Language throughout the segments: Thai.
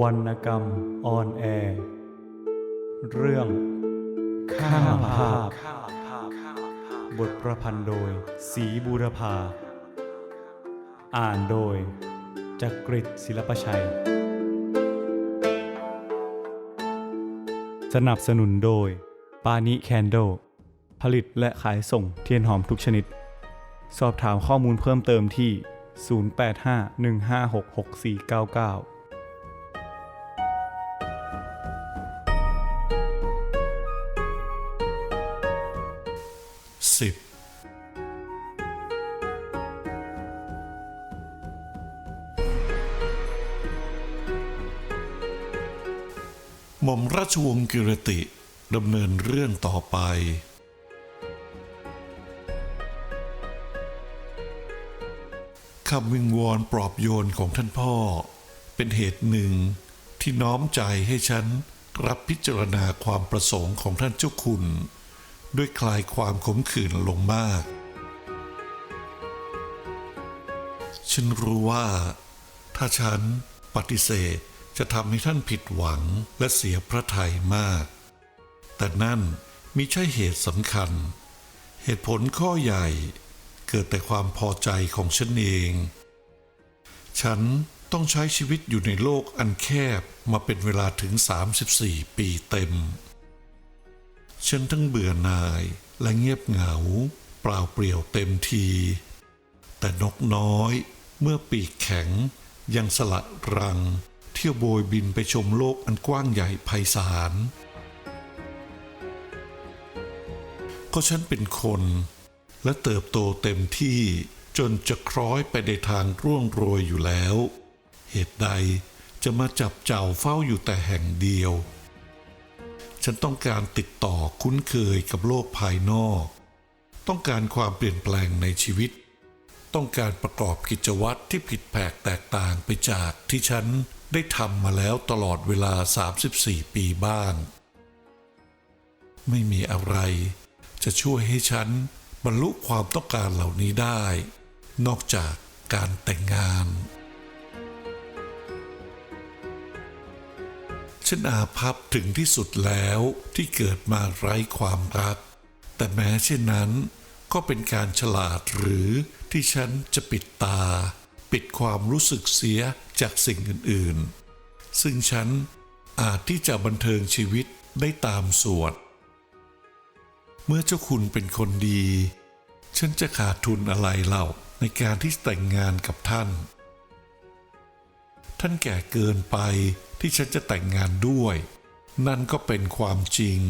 วรรณกรรมออนแอร์ เรื่อง ข้าภาพ บทประพันธ์โดย สีบูรพา อ่านโดย จักริดศิลปชัย สนับสนุนโดย ปานิแคนโด ผลิตและขายส่งเทียนหอมทุกชนิด สอบถามข้อมูลเพิ่มเติมที่ 0851566499สิบหม่อมราชวงศ์กิรติดำเนินเรื่องต่อไป คำวิงวอนปลอบโยนของท่านพ่อ เป็นเหตุหนึ่งที่น้อมใจให้ฉันรับพิจารณาความประสงค์ของท่านเจ้าคุณ ด้วยคลายความขมขื่นลงมาก ฉันรู้ว่า ถ้าฉันปฏิเสธจะทำให้ท่านผิดหวังและเสียพระทัยมาก แต่นั่นมิใช่เหตุสำคัญ เหตุผลข้อใหญ่ เกิดแต่ความพอใจของฉันเอง ฉันต้องใช้ชีวิตอยู่ในโลกอันแคบมาเป็นเวลาถึง 34 ปีเต็ม ฉันทั้งเบื่อหน่ายและเงียบเหงา เปล่าเปลี่ยวเต็มที แต่นกน้อยเมื่อปีกแข็งยังสละรัง เที่ยวโบยบินไปชมโลกอันกว้างใหญ่ไพศาลก็ฉันเป็นคน และเติบโตเต็มที่จนจะคล้อยไปในทางร่วงโรยอยู่แล้ว เหตุใดจะมาจับเจ้าเฝ้าอยู่แต่แห่งเดียว ฉันต้องการติดต่อคุ้นเคยกับโลกภายนอก ต้องการความเปลี่ยนแปลงในชีวิต ต้องการประกอบกิจวัตรที่ผิดแผกแตกต่างไปจากที่ฉันได้ทำมาแล้วตลอดเวลา 34 ปีบ้าง ไม่มีอะไรจะช่วยให้ฉัน รรลุความต้องการเหล่านี้ได้ นอกจากการแต่งงานฉันอาภัพถึงที่สุดแล้วที่เกิดมาไร้ความรัก แต่แม้เช่นนั้น ก็เป็นการฉลาดหรือที่ฉันจะปิดตา ปิดความรู้สึกเสียจากสิ่งอื่นๆ ซึ่งฉันอาจที่จะบันเทิงชีวิตได้ตามส่วนเมื่อเจ้าคุณเป็นคนดี ฉันจะขาดทุนอะไรเล่าในการที่แต่งงานกับท่าน ท่านแก่เกินไปที่ฉันจะแต่งงานด้วย นั่นก็เป็นความจริง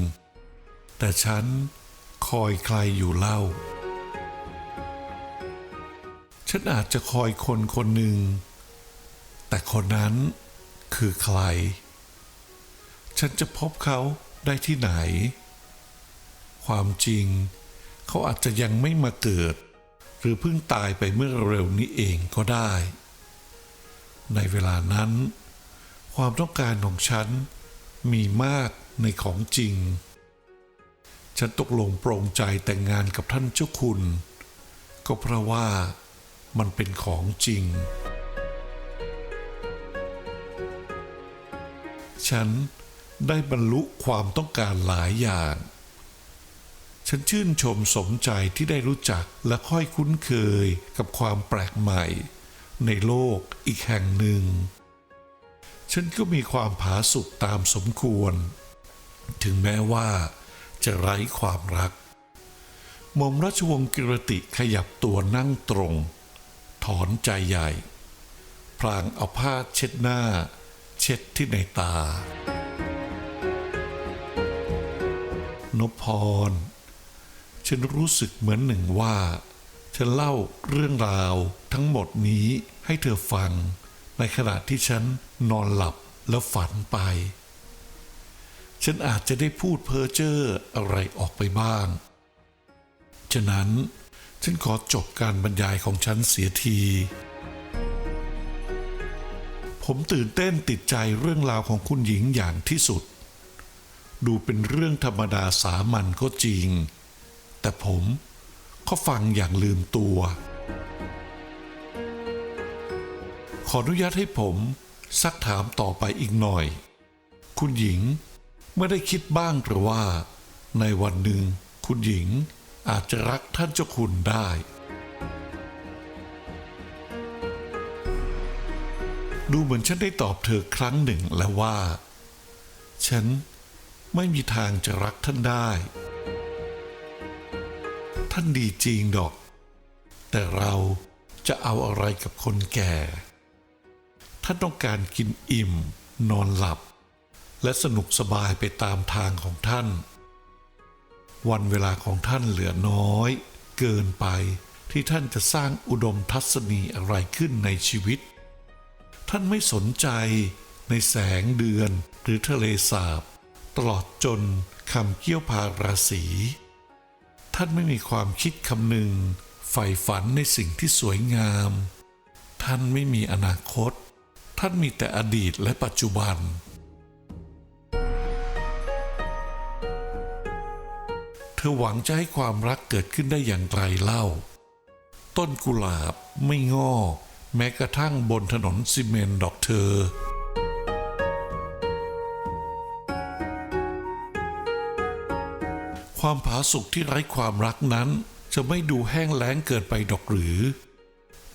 แต่ฉันคอยใครอยู่เล่า ฉันอาจจะคอยคนคนหนึ่ง แต่คนนั้นคือใคร ฉันจะพบเขาได้ที่ไหน ความจริง เขาอาจจะยังไม่มาเกิด หรือเพิ่งตายไปเมื่อเร็วนี้เองก็ได้ ในเวลานั้น ความต้องการของฉันมีมากในของจริง ฉันตกลงโปร่งใจแต่งงานกับท่านเจ้าคุณ ก็เพราะว่ามันเป็นของจริง ฉันได้บรรลุความต้องการหลายอย่าง ฉันชื่นชมสมใจที่ได้รู้จักและค่อยคุ้นเคยกับความแปลกใหม่ ในโลกอีกแห่งหนึ่ง ฉันก็มีความผาสุกตามสมควร ถึงแม้ว่าจะไร้ความรักหม่อมราชวงศ์กิรติขยับตัวนั่งตรง ถอนใจใหญ่ พลางเอาผ้าเช็ดหน้า เช็ดที่ในตานพพร ฉันรู้สึกเหมือนหนึ่งว่า ฉันเล่าเรื่องราวทั้งหมดนี้ให้เธอฟัง ในขณะที่ฉันนอนหลับแล้วฝันไป ฉันอาจจะได้พูดเพ้อเจ้ออะไรออกไปบ้าง ฉะนั้นฉันขอจบการบรรยายของฉันเสียที ผมตื่นเต้นติดใจเรื่องราวของคุณหญิงอย่างที่สุด ดูเป็นเรื่องธรรมดาสามัญก็จริง แต่ผมก็ฟังอย่างลืมตัว ขออนุญาตให้ผมซักถามต่อไปอีกหน่อย คุณหญิงไม่ได้คิดบ้างหรือว่า ในวันหนึ่งคุณหญิงอาจจะรักท่านเจ้าคุณได้ ดูเหมือนฉันได้ตอบเธอครั้งหนึ่งแล้วว่า ฉันไม่มีทางจะรักท่านได้ ท่านดีจริงดอก แต่เราจะเอาอะไรกับคนแก่ ท่านต้องการกินอิ่ม นอนหลับ และสนุกสบายไปตามทางของท่าน วันเวลาของท่านเหลือน้อย เกินไปที่ท่านจะสร้างอุดมทัศนีอะไรขึ้นในชีวิต ท่านไม่สนใจในแสงเดือนหรือทะเลสาบ ตลอดจนคำเกี้ยวพาราศี ท่านไม่มีความคิดคำหนึ่งใฝ่ฝันในสิ่งที่สวยงาม ท่านไม่มีอนาคต ท่านมีแต่อดีตและปัจจุบัน เธอหวังจะให้ความรักเกิดขึ้นได้อย่างไรเล่า ต้นกุหลาบไม่งอกแม้กระทั่งบนถนนซีเมนต์ดอกเธอ ความผาสุกที่ไร้ความรักนั้น จะไม่ดูแห้งแล้งเกินไปดอกหรือ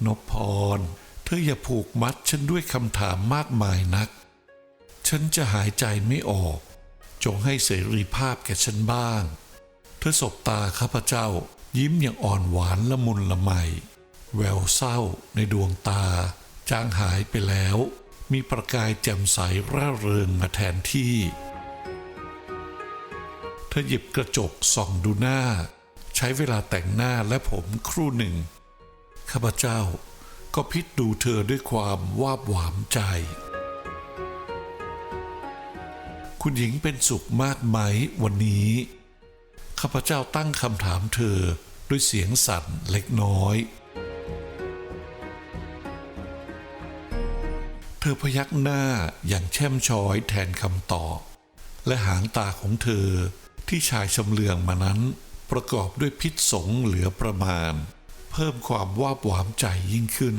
นพพร เธออย่าผูกมัดฉันด้วยคำถามมากมายนัก ฉันจะหายใจไม่ออก จงให้เสรีภาพแก่ฉันบ้าง เธอสบตาข้าพเจ้า ยิ้มอย่างอ่อนหวานละมุนละไม แววเศร้าในดวงตา จางหายไปแล้ว มีประกายแจ่มใสร่าเริงมาแทนที่ ธอหยิบกระจกส่องดูหน้า ใช้เวลาแต่งหน้าและผมครู่หนึ่ง ข้าพเจ้าก็พิจดูเธอด้วยความวาบหวามใจ คุณหญิงเป็นสุขมากไหมวันนี้ ข้าพเจ้าตั้งคำถามเธอด้วยเสียงสั่นเล็กน้อย เธอพยักหน้าอย่างแช่มช้อยแทนคำตอบและหางตาของเธอ ที่ชายชำเลืองมานั้น ประกอบด้วยพิษสงเหลือประมาณ เพิ่มความวาบหวามใจยิ่งขึ้น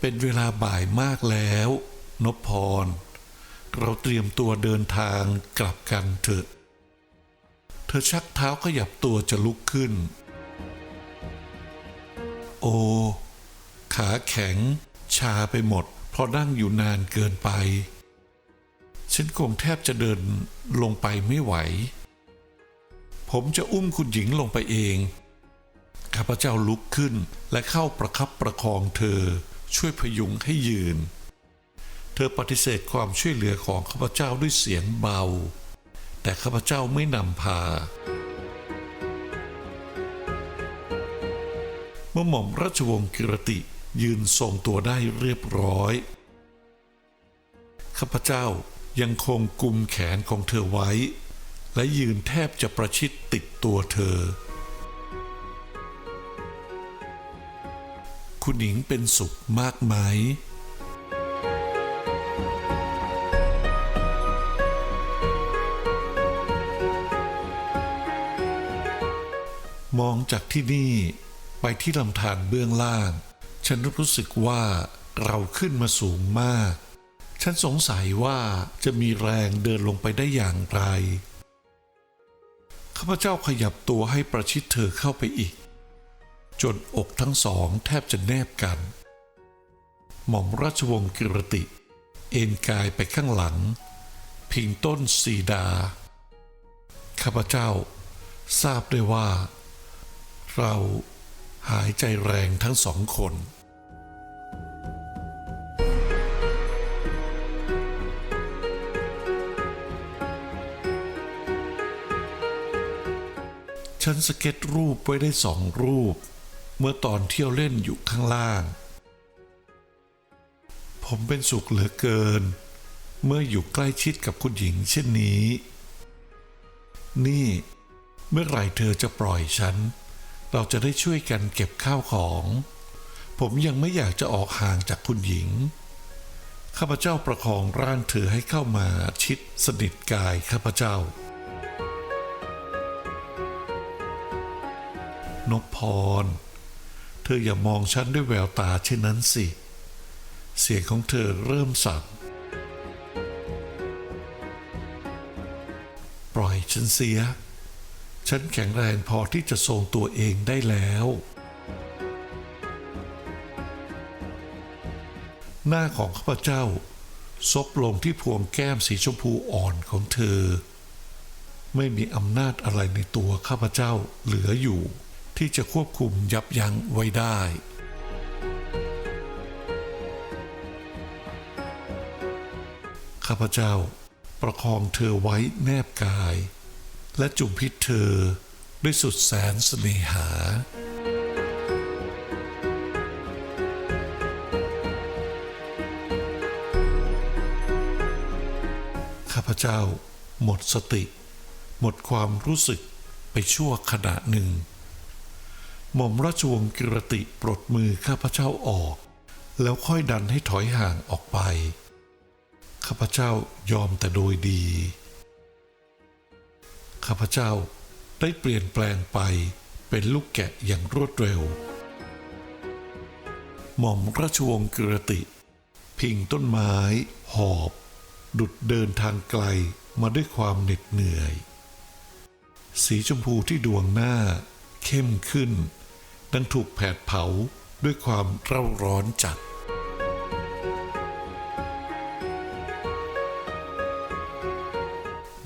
เป็นเวลาบ่ายมากแล้ว นพพร เราเตรียมตัวเดินทางกลับกันเถอะ เธอชักเท้าขยับตัวจะลุกขึ้น โอ ขาแข็ง ชาไปหมด เพราะนั่งอยู่นานเกินไป ฉันคงแทบจะเดินลงไปไม่ไหว ผมจะอุ้มคุณหญิงลงไปเอง ข้าพเจ้าลุกขึ้นและเข้าประคับประคองเธอ ช่วยพยุงให้ยืน เธอปฏิเสธความช่วยเหลือของข้าพเจ้าด้วยเสียงเบา แต่ข้าพเจ้าไม่นำพา เมื่อหม่อมราชวงศ์กิรติยืนทรงตัวได้เรียบร้อยข้าพเจ้า ยังคงกุมแขนของเธอไว้ และยืนแทบจะประชิดติดตัวเธอ คุณหญิงเป็นสุขมากไหมมองจากที่นี่ไปที่ลำธารเบื้องล่าง ฉันรู้สึกว่าเราขึ้นมาสูงมาก ฉันสงสัยว่าจะมีแรงเดินลงไปได้อย่างไร ข้าพเจ้าขยับตัวให้ประชิดเธอเข้าไปอีก จนอกทั้งสองแทบจะแนบกัน หม่อมราชวงศ์กิรติ เอนกายไปข้างหลัง พิงต้นสีดา ข้าพเจ้าทราบได้ว่า เราหายใจแรงทั้งสองคน ฉันสเก็ตรูปไว้ได้สองรูป เมื่อตอนเที่ยวเล่นอยู่ข้างล่าง ผมเป็นสุขเหลือเกิน เมื่ออยู่ใกล้ชิดกับคุณหญิงเช่นนี้ นี่ เมื่อไหร่เธอจะปล่อยฉัน เราจะได้ช่วยกันเก็บข้าวของ ผมยังไม่อยากจะออกห่างจากคุณหญิง ข้าพเจ้าประคองร่างเธอให้เข้ามาชิดสนิทกายข้าพเจ้า นพพร เธออย่ามองฉันด้วยแววตาเช่นนั้นสิ เสียงของเธอเริ่มสั่นปล่อยฉันเสีย ฉันแข็งแรงพอที่จะทรงตัวเองได้แล้ว หน้าของข้าพเจ้า ซบลงที่พวงแก้มสีชมพูอ่อนของเธอ ไม่มีอำนาจอะไรในตัวข้าพเจ้าเหลืออยู่ ที่จะควบคุมยับยั้งไว้ได้ข้าพเจ้าประคองเธอไว้แนบกาย และจุมพิษเธอด้วยสุดแสนเสน่หา ข้าพเจ้าหมดสติ หมดความรู้สึกไปชั่วขณะหนึ่ง หม่อมราชวงศ์กิรติปลดมือข้าพเจ้าออก แล้วค่อยดันให้ถอยห่างออกไป ข้าพเจ้ายอมแต่โดยดี ข้าพเจ้าได้เปลี่ยนแปลงไปเป็นลูกแกะอย่างรวดเร็ว หม่อมราชวงศ์กิรติ พิงต้นไม้ หอบ ดุดเดินทางไกลมาด้วยความเหน็ดเหนื่อย สีชมพูที่ดวงหน้าเข้มขึ้น ดังถูกแผดเผาด้วยความเร่าร้อนจัด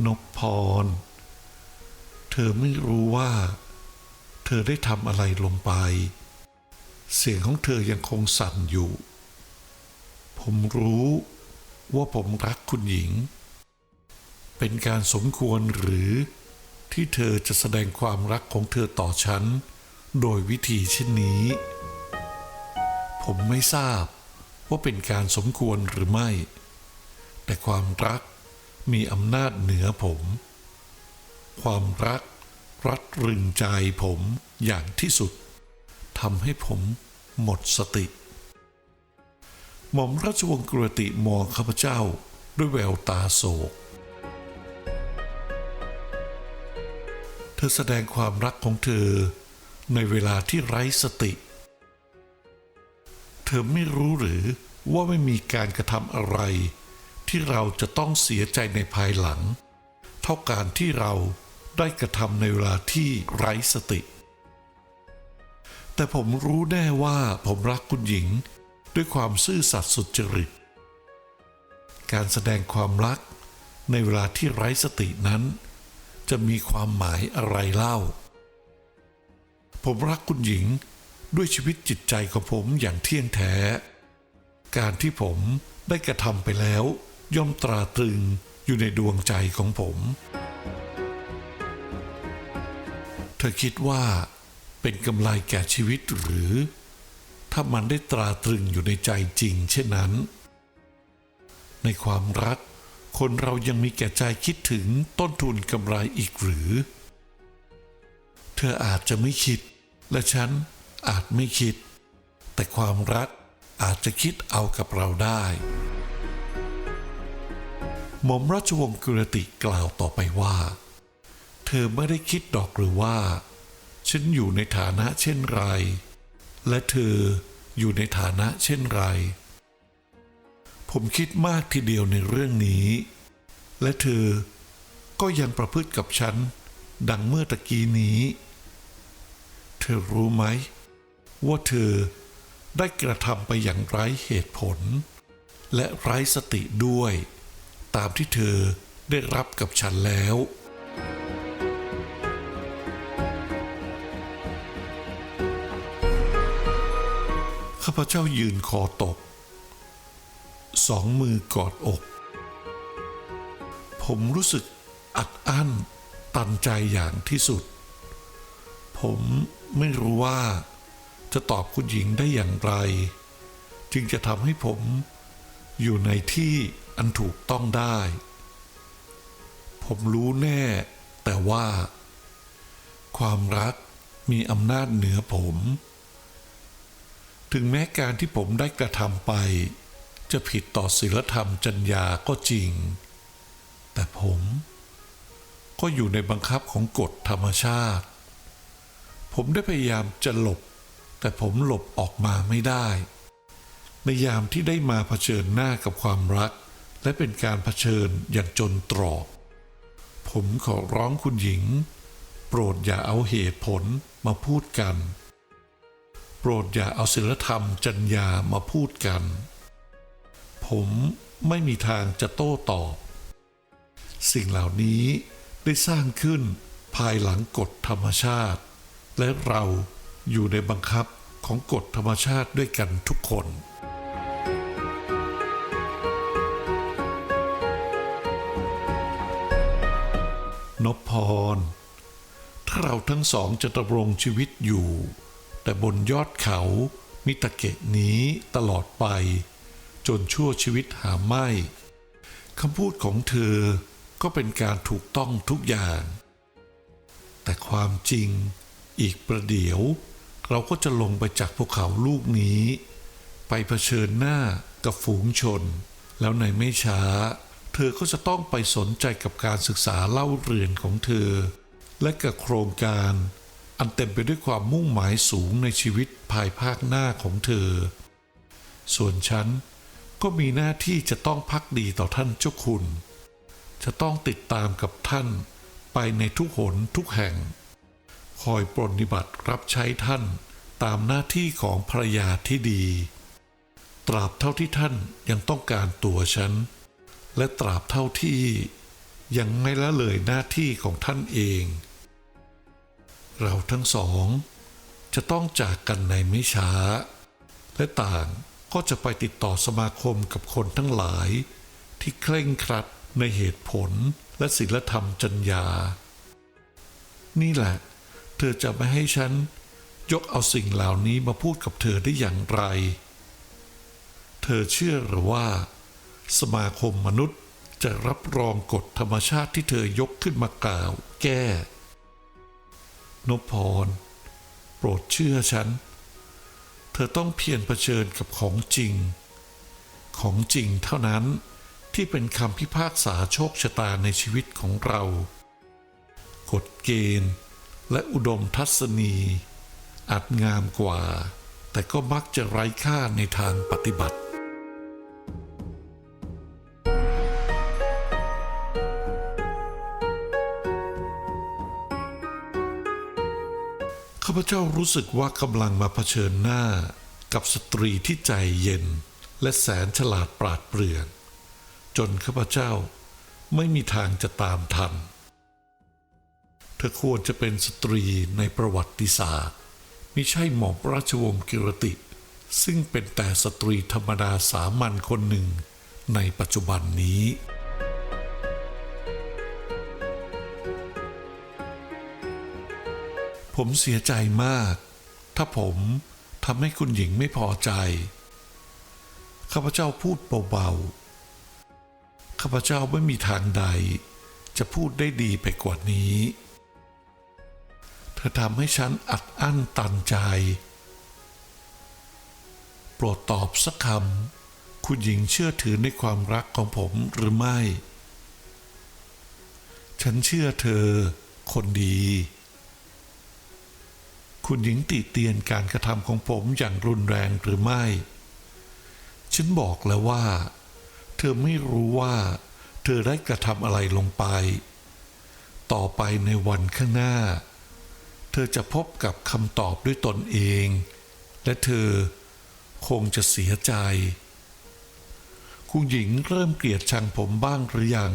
นพพร เธอไม่รู้ว่า เธอได้ทำอะไรลงไป เสียงของเธอยังคงสั่นอยู่ ผมรู้ว่าผมรักคุณหญิง เป็นการสมควรหรือที่เธอจะแสดงความรักของเธอต่อฉัน โดยวิธีเช่นนี้ ผมไม่ทราบว่าเป็นการสมควรหรือไม่ แต่ความรักมีอำนาจเหนือผม ความรักรัดรึงใจผมอย่างที่สุดทำให้ผมหมดสติ หม่อมราชวงศ์กรติมองข้าพเจ้าด้วยแววตาโศก เธอแสดงความรักของเธอ ในเวลาที่ไร้สติ เธอไม่รู้หรือว่าไม่มีการกระทำอะไร ที่เราจะต้องเสียใจในภายหลัง เท่าการที่เราได้กระทำในเวลาที่ไร้สติ แต่ผมรู้แน่ว่าผมรักคุณหญิงด้วยความซื่อสัตย์สุจริต การแสดงความรักในเวลาที่ไร้สตินั้น จะมีความหมายอะไรเล่า ผมรักคุณหญิงด้วยชีวิตจิตใจของผมอย่างเที่ยงแท้ การที่ผมได้กระทำไปแล้ว ย่อมตราตรึงอยู่ในดวงใจของผม เธอคิดว่าเป็นกำไรแก่ชีวิตหรือ ถ้ามันได้ตราตรึงอยู่ในใจจริง เช่นนั้น ในความรัก คนเรายังมีแก่ใจคิดถึงต้นทุนกำไรอีกหรือ เธออาจจะไม่คิด และฉันอาจไม่คิด แต่ความรักอาจจะคิดเอากับเราได้ หม่อมราชวงศ์กุรติกล่าวต่อไปว่า เธอไม่ได้คิดดอกหรือว่า ฉันอยู่ในฐานะเช่นไร และเธออยู่ในฐานะเช่นไร ผมคิดมากทีเดียวในเรื่องนี้ และเธอก็ยังประพฤติกับฉัน ดังเมื่อตะกี้นี้ เธอรู้ไหม ว่าเธอได้กระทำไปอย่างไร้เหตุผล และไร้สติด้วย ตามที่เธอได้รับกับฉันแล้ว ข้าพเจ้ายืนคอตก สองมือกอดอก ผมรู้สึกอัดอั้นตันใจอย่างที่สุด ผมไม่รู้ว่า จะตอบคุณหญิงได้อย่างไร จึงจะทำให้ผมอยู่ในที่อันถูกต้องได้ ผมรู้แน่ แต่ว่า ความรักมีอำนาจเหนือผม ถึงแม้การที่ผมได้กระทำไป จะผิดต่อศีลธรรมจรรยาก็จริง แต่ผมก็อยู่ในบังคับของกฎธรรมชาติ ผมได้พยายามจะหลบ แต่ผมหลบออกมาไม่ได้ ในยามที่ได้มาเผชิญหน้ากับความรัก และเป็นการเผชิญอย่างจนตรอก ผมขอร้องคุณหญิง โปรดอย่าเอาเหตุผลมาพูดกัน โปรดอย่าเอาศีลธรรมจรรยามาพูดกัน ผมไม่มีทางจะโต้ตอบ สิ่งเหล่านี้ได้สร้างขึ้นภายหลังกฎธรรมชาติ และเราอยู่ในบังคับของกฎธรรมชาติด้วยกันทุกคน นพพร ถ้าเราทั้งสองจะดำรงชีวิตอยู่ แต่บนยอดเขามิตะเกะนี้ตลอดไป จนชั่วชีวิตหาไม่คำพูดของเธอก็เป็นการถูกต้องทุกอย่าง แต่ความจริง อีกประเดี๋ยว เราก็จะลงไปจากภูเขาลูกนี้ ไปเผชิญหน้ากับฝูงชน แล้วในไม่ช้า เธอก็จะต้องไปสนใจกับการศึกษาเล่าเรียนของเธอ และกับโครงการอันเต็มไปด้วยความมุ่งหมายสูงในชีวิตภายภาคหน้าของเธอ ส่วนฉันก็มีหน้าที่จะต้องพักดีต่อท่านเจ้าคุณ จะต้องติดตามกับท่านไปในทุกหนทุกแห่ง คอยปรนนิบัติรับใช้ท่านตามหน้าที่ของภรรยาที่ดี ตราบเท่าที่ท่านยังต้องการตัวฉัน และตราบเท่าที่ยังไม่ละเลยหน้าที่ของท่านเอง เราทั้งสอง จะต้องจากกันในไม่ช้า และต่างก็จะไปติดต่อสมาคมกับคนทั้งหลาย ที่เคร่งครัดในเหตุผลและศีลธรรมจัญญา นี่แหละ เธอจะไม่ให้ฉัน ยกเอาสิ่งเหล่านี้มาพูดกับเธอได้อย่างไร เธอเชื่อหรือว่า สมาคมมนุษย์จะรับรองกฎธรรมชาติที่เธอยกขึ้นมากล่าว แก้ นพพร โปรดเชื่อฉัน เธอต้องเพียรเผชิญกับของจริง ของจริงเท่านั้นที่เป็นคำพิพากษาโชคชะตาในชีวิตของเรา กฎเกณฑ์ และอุดมทัศนีอาจงามกว่า แต่ก็มักจะไร้ค่าในทางปฏิบัติ ข้าพเจ้ารู้สึกว่ากำลังมาเผชิญหน้ากับสตรีที่ใจเย็น และแสนฉลาดปราดเปรื่อง จนข้าพเจ้าไม่มีทางจะตามทัน เธอควรจะเป็นสตรีในประวัติศาสตร์ม่ใช่หม่อมราชวงศ์กิรติ ซึ่งเป็นแต่สตรีธรรมดาสามัญคนหนึ่งในปัจจุบันนี้ผมเสียใจมาก ถ้าผมทำให้คุณหญิงไม่พอใจ ข้าพเจ้าพูดเบาๆ ข้าพเจ้าไม่มีทางใด จะพูดได้ดีไปกว่านี้ อทำให้ฉันอัดอั้นตันใจ โปรดตอบสักคำคุณหญิงเชื่อถือในความรักของผมหรือไม่ ฉันเชื่อเธอ คนดี คุณหญิงติเตียนการกระทำของผมอย่างรุนแรงหรือไม่ ฉันบอกแล้วว่า เธอไม่รู้ว่า เธอได้กระทำอะไรลงไป ต่อไปในวันข้างหน้า เธอจะพบกับคำตอบด้วยตนเอง และเธอคงจะเสียใจ คุณหญิงเริ่มเกลียดชังผมบ้างหรือยัง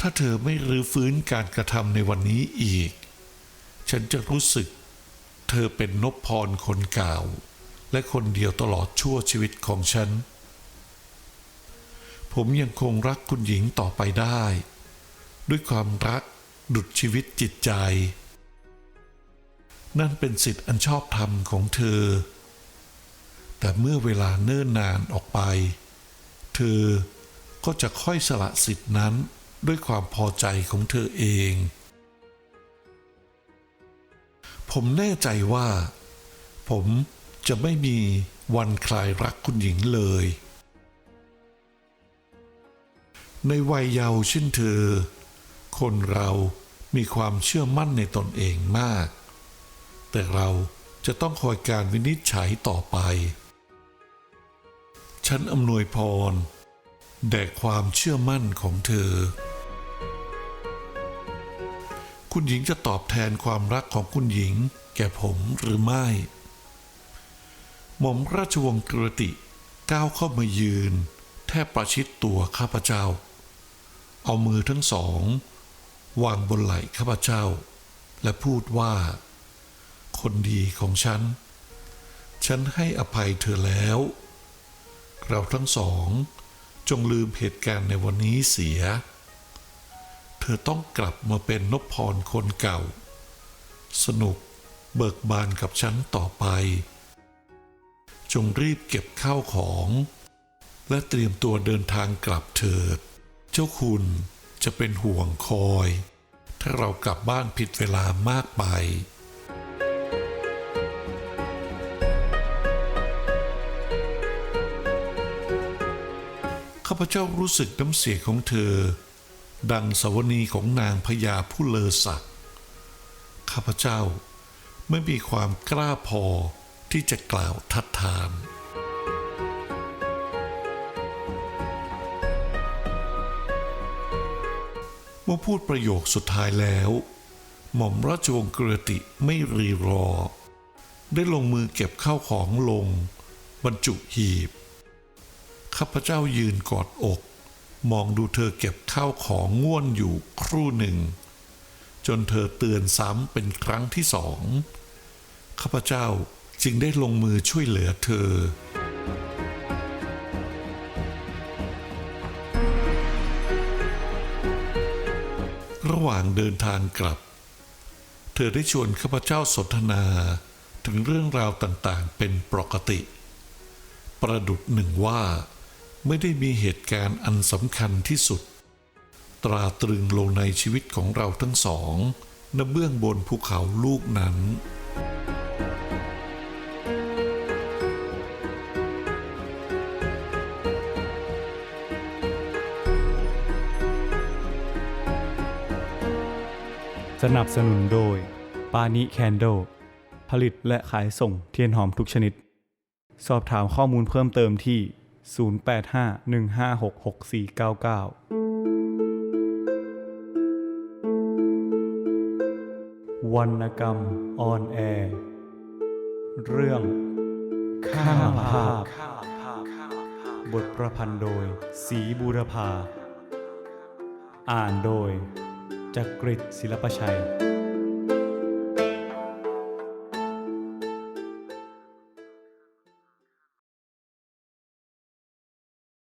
ถ้าเธอไม่รื้อฟื้นการกระทำในวันนี้อีก ฉันจะรู้สึก เธอเป็นนพพรคนเก่า และคนเดียวตลอดชั่วชีวิตของฉัน ผมยังคงรักคุณหญิงต่อไปได้ ด้วยความรัก ดุดชีวิตจิตใจ นั่นเป็นสิทธิ์อันชอบธรรมของเธอ แต่เมื่อเวลาเนิ่นนานออกไป เธอก็จะค่อยสละสิทธินั้นด้วยความพอใจของเธอเอง ผมแน่ใจว่า ผมจะไม่มีวันคลายรักคุณหญิงเลย ในวัยเยาว์เช่นเธอ คนเรา มีความเชื่อมั่นในตนเองมาก แต่เราจะต้องคอยการวินิจฉัยต่อไป ฉันอำนวยพร แด่ความเชื่อมั่นของเธอ คุณหญิงจะตอบแทนความรักของคุณหญิง แก่ผมหรือไม่ หม่อมราชวงศ์กรติก้าวเข้ามายืน แทบประชิดตัวข้าพเจ้า เอามือทั้งสอง วางบนไหล่ข้าพเจ้า และพูดว่า คนดีของฉัน ฉันให้อภัยเธอแล้ว เราทั้งสอง จงลืมเหตุการณ์ในวันนี้เสีย เธอต้องกลับมาเป็นนพพรคนเก่า สนุกเบิกบานกับฉันต่อไป จงรีบเก็บข้าวของ และเตรียมตัวเดินทางกลับเถิด เจ้าคุณ จะเป็นห่วงคอย ถ้าเรากลับบ้านผิดเวลามากไป ข้าพเจ้ารู้สึกน้ำเสียงของเธอ ดังสวนีของนางพญาผู้เลอศักข้าพเจ้าไม่มีความกล้าพอที่จะกล่าวทัดทาน เมื่อพูดประโยคสุดท้ายแล้ว หม่อมราชวงศ์เกฤติไม่รีรอ ได้ลงมือเก็บข้าวของลง บรรจุหีบ ข้าพเจ้ายืนกอดอก มองดูเธอเก็บข้าวของง่วนอยู่ครู่หนึ่ง จนเธอเตือนซ้ำเป็นครั้งที่สอง ข้าพเจ้าจึงได้ลงมือช่วยเหลือเธอ ระหว่างเดินทางกลับ เธอได้ชวนข้าพเจ้าสนทนาถึงเรื่องราวต่างๆ เป็นปกติ ประดุดหนึ่งว่าไม่ได้มีเหตุการณ์อันสำคัญที่สุด ตราตรึงลงในชีวิตของเราทั้งสองณเบื้องบนภูเขาลูกนั้น สนับสนุนโดย ปานิแคนโด ผลิตและขายส่งเทียนหอมทุกชนิด สอบถามข้อมูลเพิ่มเติมที่ 0851566499 วรรณกรรมออนแอร์เรื่องข้าภาพบทประพันธ์โดย สีบูรพา อ่านโดย จักริดศิลปชัย